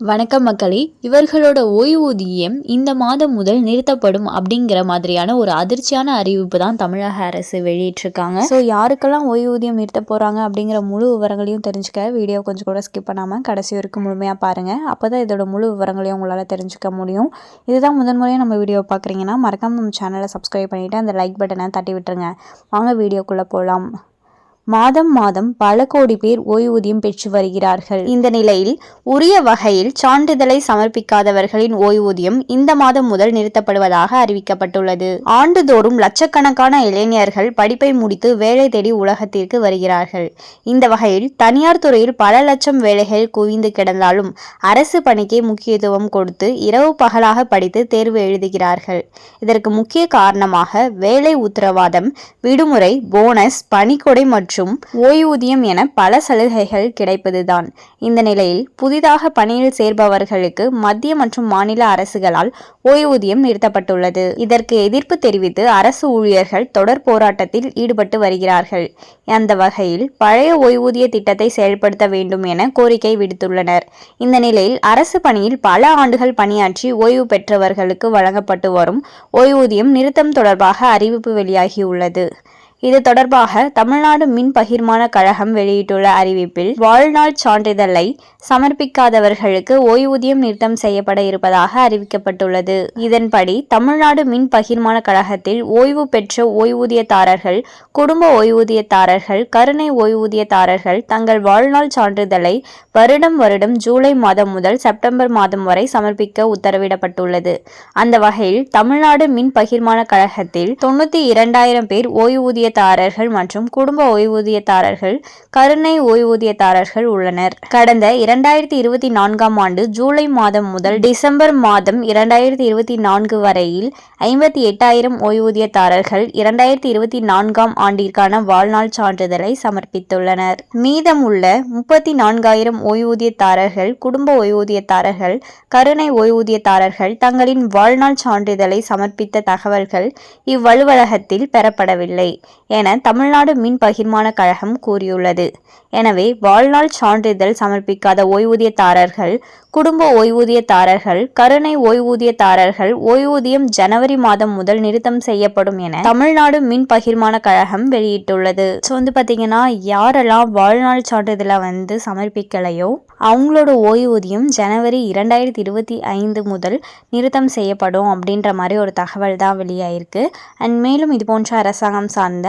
வணக்கம் மக்களே. இவர்களோட ஓய்வூதியம் இந்த மாதம் முதல் நிறுத்தப்படும் அப்படிங்கிற மாதிரியான ஒரு அதிர்ச்சியான அறிவிப்பு தான் தமிழக அரசு வெளியிட்டிருக்காங்க. ஸோ யாருக்கெல்லாம் ஓய்வூதியம் நிறுத்த போகிறாங்க அப்படிங்கிற முழு விவரங்களையும் தெரிஞ்சுக்க வீடியோ கொஞ்சம் கூட ஸ்கிப் பண்ணாமல் கடைசி வரைக்கும் முழுமையாக பாருங்கள் அப்போ தான் இதோட முழு விவரங்களையும் உங்களால் தெரிஞ்சுக்க முடியும். இதுதான் முதன்முறையாக நம்ம வீடியோ பார்க்குறீங்கன்னா மறக்காமல் நம்ம சேனலை சப்ஸ்கிரைப் பண்ணிவிட்டு அந்த லைக் பட்டனை தட்டி விட்டுருங்க. வாங்க வீடியோக்குள்ளே போகலாம் மாதம் மாதம் பல கோடி பேர் ஓய்வூதியம் பெற்று வருகிறார்கள். இந்த நிலையில் உரிய வகையில் சான்றிதழை சமர்ப்பிக்காதவர்களின் ஓய்வூதியம் இந்த மாதம் முதல் நிறுத்தப்படுவதாக அறிவிக்கப்பட்டுள்ளது. ஆண்டுதோறும் லட்சக்கணக்கான இளைஞர்கள் படிப்பை முடித்து வேலை தேடி உலகத்திற்கு வருகிறார்கள். இந்த வகையில் தனியார் துறையில் பல லட்சம் வேலைகள் குவிந்து கிடந்தாலும் அரசு பணிக்கே முக்கியத்துவம் கொடுத்து இரவு பகலாக படித்து தேர்வு எழுதுகிறார்கள். இதற்கு முக்கிய காரணமாக வேலை உத்தரவாதம் விடுமுறை போனஸ் பணிக்கொடை மற்றும் மற்றும் ஓய்வூதியம் என பல சலுகைகள் கிடைப்பதுதான். இந்த நிலையில் புதிதாக பணியில் சேர்பவர்களுக்கு மத்திய மற்றும் மாநில அரசுகளால் ஓய்வூதியம் நிறுத்தப்பட்டுள்ளது. இதற்கு எதிர்ப்பு தெரிவித்து அரசு ஊழியர்கள் தொடர் போராட்டத்தில் ஈடுபட்டு வருகிறார்கள். அந்த வகையில் பழைய ஓய்வூதிய திட்டத்தை செயல்படுத்த வேண்டும் என கோரிக்கை விடுத்துள்ளனர். இந்த நிலையில் அரசு பணியில் பல ஆண்டுகள் பணியாற்றி ஓய்வு பெற்றவர்களுக்கு வழங்கப்பட்டு வரும் ஓய்வூதியம் நிறுத்தம் தொடர்பாக அறிவிப்பு வெளியாகியுள்ளது. இது தொடர்பாக தமிழ்நாடு மின் பகிர்மான கழகம் வெளியிட்டுள்ள அறிவிப்பில் வாழ்நாள் சான்றிதழை சமர்ப்பிக்காதவர்களுக்கு ஓய்வூதியம் நிறுத்தம் செய்யப்பட இருப்பதாக அறிவிக்கப்பட்டுள்ளது. இதன்படி தமிழ்நாடு மின் பகிர்மான கழகத்தில் ஓய்வு பெற்ற ஓய்வூதியதாரர்கள் குடும்ப ஓய்வூதியதாரர்கள் கருணை ஓய்வூதியதாரர்கள் தங்கள் வாழ்நாள் சான்றிதழை வருடம் வருடம் ஜூலை மாதம் முதல் செப்டம்பர் மாதம் வரை சமர்ப்பிக்க உத்தரவிடப்பட்டுள்ளது. அந்த வகையில் தமிழ்நாடு மின் பகிர்மான கழகத்தில் தொண்ணூத்தி இரண்டாயிரம் பேர் ஓய்வூதிய ஓய்வூதியதாரர்கள் மற்றும் குடும்ப ஓய்வூதியதாரர்கள் கருணை ஓய்வூதியதாரர்கள் உள்ளனர். கடந்த இரண்டாயிரத்தி இருபத்தி நான்காம் ஆண்டு ஜூலை மாதம் முதல் டிசம்பர் மாதம் இரண்டாயிரத்தி இருபத்தி நான்கு வரையில் ஐம்பத்தி எட்டாயிரம் ஓய்வூதியதாரர்கள் இரண்டாயிரத்தி இருபத்தி நான்காம் ஆண்டிற்கான வாழ்நாள் சான்றிதழை சமர்ப்பித்துள்ளனர். மீதமுள்ள முப்பத்தி நான்காயிரம் ஓய்வூதியதாரர்கள் குடும்ப ஓய்வூதியதாரர்கள் கருணை ஓய்வூதியதாரர்கள் தங்களின் வாழ்நாள் சான்றிதழை சமர்ப்பித்த தகவல்கள் இவ்வலுவலகத்தில் பெறப்படவில்லை. என தமிழ்நாடு மின் பகிர்மான கழகம் கூறியுள்ளது. எனவே வாழ்நாள் சான்றிதழ் சமர்ப்பிக்காத ஓய்வூதியதாரர்கள் குடும்ப ஓய்வூதியதாரர்கள் கருணை ஓய்வூதியதாரர்கள் ஓய்வூதியம் ஜனவரி மாதம் முதல் நிறுத்தம் செய்யப்படும் என தமிழ்நாடு மின் பகிர்மான கழகம் வெளியிட்டுள்ளது. ஸோ வந்து பார்த்தீங்கன்னா யாரெல்லாம் வாழ்நாள் சான்றிதழை வந்து சமர்ப்பிக்கலையோ அவங்களோட ஓய்வூதியம் ஜனவரி இரண்டாயிரத்தி இருபத்தி ஐந்து முதல் நிறுத்தம் செய்யப்படும் அப்படின்ற மாதிரி ஒரு தகவல் தான் வெளியாயிருக்கு. அண்ட் மேலும் இது போன்ற அரசாங்கம் சார்ந்த